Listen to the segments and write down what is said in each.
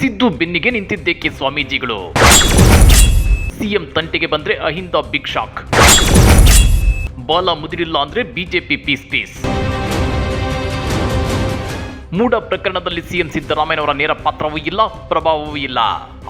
ಸಿದ್ದು ಬೆನ್ನಿಗೆ ನಿಂತಿದ್ದೇಕೆ ಸ್ವಾಮೀಜಿಗಳು? ಸಿಎಂ ತಂಟೆಗೆ ಬಂದ್ರೆ ಅಹಿಂದ ಬಿಗ್ ಶಾಕ್ ಬಾಲ ಮುದಿರಿಲ್ಲ ಅಂದ್ರೆ ಬಿಜೆಪಿ ಪೀಸ್ ಪೀಸ್. ಮೂಡ ಪ್ರಕರಣದಲ್ಲಿ ಸಿಎಂ ಸಿದ್ದರಾಮಯ್ಯನವರ ನೇರ ಪಾತ್ರವೂ ಇಲ್ಲ, ಪ್ರಭಾವವೂ ಇಲ್ಲ.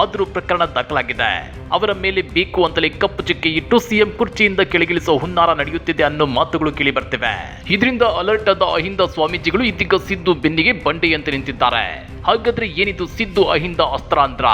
ಆದರೂ ಪ್ರಕರಣ ದಾಖಲಾಗಿದೆ. ಅವರ ಮೇಲೆ ಬೇಕು ಅಂತಲೇ ಕಪ್ಪು ಚುಕ್ಕಿ ಇಟ್ಟು ಸಿಎಂ ಕುರ್ಚಿಯಿಂದ ಕೆಳಗಿಳಿಸುವ ಹುನ್ನಾರ ನಡೆಯುತ್ತಿದೆ ಅನ್ನೋ ಮಾತುಗಳು ಕೇಳಿ ಬರ್ತಿವೆ ಇದರಿಂದ ಅಲರ್ಟ್ ಆದ ಅಹಿಂದ ಸ್ವಾಮೀಜಿಗಳು ಇದೀಗ ಸಿದ್ದು ಬೆನ್ನಿಗೆ ಬಂಡೆಯಂತೆ ನಿಂತಿದ್ದಾರೆ. ಹಾಗಾದ್ರೆ ಏನಿದು ಸಿದ್ದು ಅಹಿಂದ ಅಸ್ತ್ರ ಅಂದ್ರ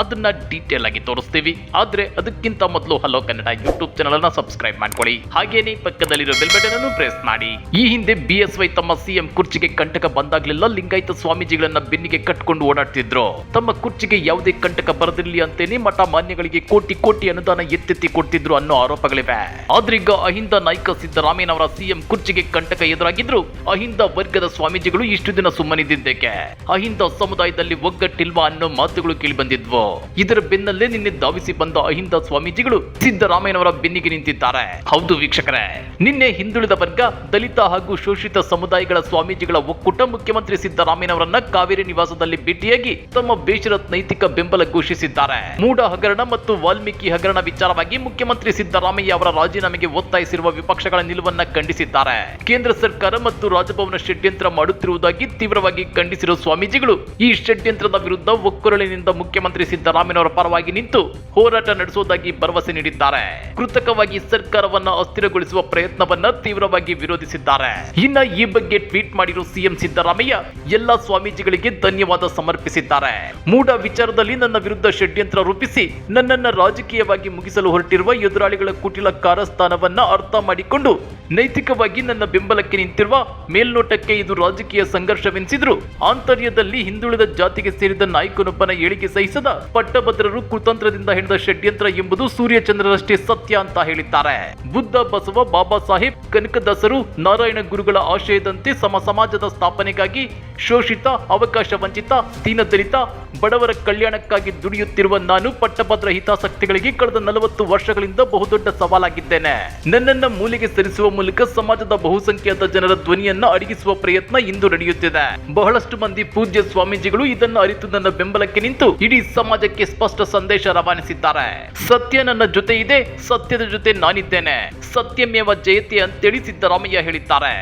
ಅದನ್ನ ಡೀಟೇಲ್ ಆಗಿ ತೋರಿಸ್ತೀವಿ. ಆದ್ರೆ ಅದಕ್ಕಿಂತ ಮೊದಲು ಹಲೋ ಕನ್ನಡ ಯೂಟ್ಯೂಬ್ ಚಾನಲ್ ಅನ್ನ ಸಬ್ಸ್ಕ್ರೈಬ್ ಮಾಡ್ಕೊಳ್ಳಿ. ಹಾಗೇನೆ ಪಕ್ಕದಲ್ಲಿರೋ ಬೆಲ್ ಬಟನ್ ಅನ್ನು ಪ್ರೆಸ್ ಮಾಡಿ. ಈ ಹಿಂದೆ ಬಿಎಸ್ವೈ ತಮ್ಮ ಸಿಎಂ ಕುರ್ಚಿಗೆ ಕಂಟಕ ಬಂದಾಗ್ಲೆಲ್ಲ ಲಿಂಗಾಯತ ಸ್ವಾಮೀಜಿಗಳನ್ನ ಬೆನ್ನಿಗೆ ಕಟ್ಕೊಂಡು ಓಡಾಡ್ತಿದ್ರು. ತಮ್ಮ ಕುರ್ಚಿಗೆ ಯಾವುದೇ ಕಂಟಕ ಬರದಿರಲಿ ಅಂತೇನೆ ಮಠ ಮಾನ್ಯಗಳಿಗೆ ಕೋಟಿ ಕೋಟಿ ಅನುದಾನ ಎತ್ತೆತ್ತಿ ಕೊಡ್ತಿದ್ರು ಅನ್ನೋ ಆರೋಪಗಳಿವೆ. ಆದ್ರೀಗ ಅಹಿಂದ ನಾಯಕ ಸಿದ್ದರಾಮಯ್ಯನವರ ಸಿಎಂ ಕುರ್ಚಿಗೆ ಕಂಟಕ ಎದುರಾಗಿದ್ರು. ಅಹಿಂದ ವರ್ಗದ ಸ್ವಾಮೀಜಿಗಳು ಇಷ್ಟು ದಿನ ಸುಮ್ಮನಿದ್ದೇಕೆ ಅಹಿಂದ ಸಮುದಾಯದಲ್ಲಿ ಒಗ್ಗಟ್ಟಿಲ್ವಾ ಅನ್ನೋ ಮಾತುಗಳು ಕೇಳಿ ಬಂದಿದ್ವು. ಇದರ ಬೆನ್ನಲ್ಲೇ ನಿನ್ನೆ ಧಾವಿಸಿ ಬಂದ ಅಹಿಂದ ಸ್ವಾಮೀಜಿಗಳು ಸಿದ್ದರಾಮಯ್ಯನವರ ಬೆನ್ನಿಗೆ ನಿಂತಿದ್ದಾರೆ. ಹೌದು ವೀಕ್ಷಕರೇ. ನಿನ್ನೆ ಹಿಂದುಳಿದ ವರ್ಗ, ದಲಿತ ಹಾಗೂ ಶೋಷಿತ ಸಮುದಾಯಗಳ ಸ್ವಾಮೀಜಿಗಳ ಒಕ್ಕೂಟ ಮುಖ್ಯಮಂತ್ರಿ ಸಿದ್ದರಾಮಯ್ಯನವರನ್ನ ಕಾವೇರಿ ನಿವಾಸದಲ್ಲಿ ಭೇಟಿಯಾಗಿ ತಮ್ಮ ಬೇಷರತ್ ನೈತಿಕ ಬೆಂಬಲ ಘೋಷಿಸಿದ್ದಾರೆ. ಮೂಡ ಹಗರಣ ಮತ್ತು ವಾಲ್ಮೀಕಿ ಹಗರಣ ವಿಚಾರವಾಗಿ ಮುಖ್ಯಮಂತ್ರಿ ಸಿದ್ದರಾಮಯ್ಯ ಅವರ ರಾಜೀನಾಮೆಗೆ ಒತ್ತಾಯಿಸಿರುವ ವಿಪಕ್ಷಗಳ ನಿಲುವನ್ನ ಖಂಡಿಸಿದ್ದಾರೆ. ಕೇಂದ್ರ ಸರ್ಕಾರ ಮತ್ತು ರಾಜಭವನ ಷಡ್ಯಂತ್ರ ಮಾಡುತ್ತಿರುವುದಾಗಿ ತೀವ್ರವಾಗಿ ಖಂಡಿಸಿರುವ ಸ್ವಾಮೀಜಿಗಳು ಈ ಷಡ್ಯಂತ್ರದ ವಿರುದ್ಧ ಒಕ್ಕೊರಳಿನಿಂದ ಮುಖ್ಯಮಂತ್ರಿ ಸಿದ್ದರಾಮಯ್ಯನವರ ಪರವಾಗಿ ನಿಂತು ಹೋರಾಟ ನಡೆಸುವುದಾಗಿ ಭರವಸೆ ನೀಡಿದ್ದಾರೆ. ಕೃತಕವಾಗಿ ಸರ್ಕಾರವನ್ನ ಅಸ್ಥಿರಗೊಳಿಸುವ ಪ್ರಯತ್ನವನ್ನ ತೀವ್ರವಾಗಿ ವಿರೋಧಿಸಿದ್ದಾರೆ. ಇನ್ನ ಈ ಬಗ್ಗೆ ಟ್ವೀಟ್ ಮಾಡಿರುವ ಸಿಎಂ ಸಿದ್ದರಾಮಯ್ಯ, ಎಲ್ಲಾ ಸ್ವಾಮೀಜಿಗಳಿಗೆ ಧನ್ಯವಾದ ಸಮರ್ಪಿಸಿದ್ದಾರೆ. ಮೂಡ ವಿಚಾರದಲ್ಲಿ ನನ್ನ ವಿರುದ್ಧ ಷಡ್ಯಂತ್ರ ರೂಪಿಸಿ ನನ್ನನ್ನ ರಾಜಕೀಯವಾಗಿ ಮುಗಿಸಲು ಹೊರಟಿರುವ ಎದುರಾಳಿಗಳ ಕುಟಿಲ ಕಾರಸ್ಥಾನವನ್ನ ಅರ್ಥ ಮಾಡಿಕೊಂಡು ನೈತಿಕವಾಗಿ ನನ್ನ ಬೆಂಬಲಕ್ಕೆ ನಿಂತಿರುವ ಮೇಲ್ನೋಟಕ್ಕೆ ಇದು ರಾಜಕೀಯ ಸಂಘರ್ಷವೆನಿಸಿದ್ರು. ಆಂತರ್ಯದಲ್ಲಿ ಹಿಂದುಳಿದ ಜಾತಿಗೆ ಸೇರಿದ ನಾಯಕನೊಬ್ಬನ ಹೇಳಿಕೆ ಸಹಿಸದ ಪಟ್ಟಭದ್ರರು ಕುತಂತ್ರದಿಂದ ಹಿಡಿದ ಷಡ್ಯಂತ್ರ ಎಂಬುದು ಸೂರ್ಯಚಂದ್ರರಷ್ಟೇ ಸತ್ಯ ಅಂತ ಹೇಳಿದ್ದಾರೆ. ಬುದ್ಧ, ಬಸವ, ಬಾಬಾ ಸಾಹೇಬ್, ಕನಕದಾಸರು, ನಾರಾಯಣ ಗುರುಗಳ ಆಶಯದಂತೆ ಸಮ ಸಮಾಜದ ಸ್ಥಾಪನೆಗಾಗಿ ಶೋಷಿತ, ಅವಕಾಶ ವಂಚಿತ, ದೀನದಲಿತ ಬಡವರ ಕಲ್ಯಾಣಕ್ಕಾಗಿ ದುಡಿಯುತ್ತಿರುವ ನಾನು ಪಟ್ಟಭದ್ರ ಹಿತಾಸಕ್ತಿಗಳಿಗೆ ಕಳೆದ ನಲವತ್ತು ವರ್ಷಗಳಿಂದ ಬಹುದೊಡ್ಡ ಸವಾಲಾಗಿದ್ದೇನೆ. ನನ್ನನ್ನ ಮೂಲೆಗೆ ಸರಿಸುವ ಮೂಲಕ ಸಮಾಜದ ಬಹುಸಂಖ್ಯಾತ ಜನರ ಧ್ವನಿಯನ್ನ ಅಡಗಿಸುವ ಪ್ರಯತ್ನ ಇಂದು ನಡೆಯುತ್ತಿದೆ. ಬಹಳಷ್ಟು ಮಂದಿ ಪೂಜ್ಯ ಸ್ವಾಮೀಜಿಗಳು ಇದನ್ನು ಅರಿತು ನನ್ನ ಬೆಂಬಲಕ್ಕೆ ನಿಂತು ಇಡೀ ಸಮಾಜಕ್ಕೆ ಸ್ಪಷ್ಟ ಸಂದೇಶ ರವಾನಿಸಿದ್ದಾರೆ. ಸತ್ಯ ನನ್ನ ಜೊತೆ ಇದೆ, ಸತ್ಯದ ಜೊತೆ ನಾನಿದ್ದೇನೆ. ಸತ್ಯಮೇವ ಜಯತೆ ಅಂತೇಳಿ ಸಿದ್ದರಾಮಯ್ಯ ಹೇಳಿದ್ದಾರೆ.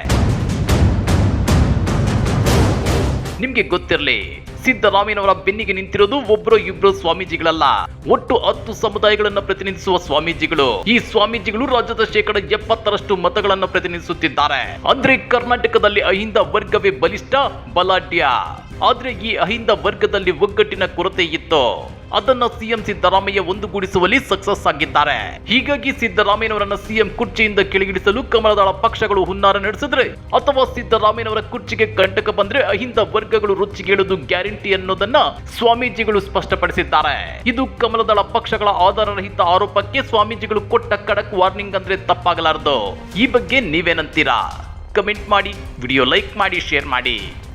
ನಿಮಗೆ ಗೊತ್ತಿರಲಿ ಸಿದ್ದರಾಮಯ್ಯನವರ ಬೆನ್ನಿಗೆ ನಿಂತಿರೋದು ಒಬ್ರು ಇಬ್ರು ಸ್ವಾಮೀಜಿಗಳಲ್ಲ. ಒಟ್ಟು ಹತ್ತು ಸಮುದಾಯಗಳನ್ನು ಪ್ರತಿನಿಧಿಸುವ ಸ್ವಾಮೀಜಿಗಳು. ಈ ಸ್ವಾಮೀಜಿಗಳು ರಾಜ್ಯದ ಶೇಕಡ ಎಪ್ಪತ್ತರಷ್ಟು ಮತಗಳನ್ನು ಪ್ರತಿನಿಧಿಸುತ್ತಿದ್ದಾರೆ. ಅಂದ್ರೆ ಕರ್ನಾಟಕದಲ್ಲಿ ಅಹಿಂದ ವರ್ಗವೇ ಬಲಿಷ್ಠ, ಬಲಾಢ್ಯ. ಆದ್ರೆ ಈ ಅಹಿಂದ ವರ್ಗದಲ್ಲಿ ಒಗ್ಗಟ್ಟಿನ ಕೊರತೆ ಇತ್ತು. ಅದನ್ನ ಸಿಎಂ ಸಿದ್ದರಾಮಯ್ಯ ಒಂದುಗೂಡಿಸುವಲ್ಲಿ ಸಕ್ಸಸ್ ಆಗಿದ್ದಾರೆ. ಹೀಗಾಗಿ ಸಿದ್ದರಾಮಯ್ಯನವರನ್ನ ಸಿಎಂ ಕುರ್ಚಿಯಿಂದ ಕೆಳಗಿಳಿಸಲು ಕಮಲದಳ ಪಕ್ಷಗಳು ಹುನ್ನಾರ ನಡೆಸಿದ್ರೆ, ಅಥವಾ ಸಿದ್ದರಾಮಯ್ಯನವರ ಕುರ್ಚಿಗೆ ಕಂಟಕ ಬಂದ್ರೆ ಅಹಿಂದ ವರ್ಗಗಳು ರುಚಿಗೇಳುವುದು ಗ್ಯಾರಂಟಿ ಅನ್ನೋದನ್ನ ಸ್ವಾಮೀಜಿಗಳು ಸ್ಪಷ್ಟಪಡಿಸಿದ್ದಾರೆ. ಇದು ಕಮಲದಳ ಪಕ್ಷಗಳ ಆಧಾರರಹಿತ ಆರೋಪಕ್ಕೆ ಸ್ವಾಮೀಜಿಗಳು ಕೊಟ್ಟ ಕಡಕ್ ವಾರ್ನಿಂಗ್ ಅಂದ್ರೆ ತಪ್ಪಾಗಲಾರದು. ಈ ಬಗ್ಗೆ ನೀವೇನಂತೀರಾ? ಕಮೆಂಟ್ ಮಾಡಿ, ವಿಡಿಯೋ ಲೈಕ್ ಮಾಡಿ, ಶೇರ್ ಮಾಡಿ.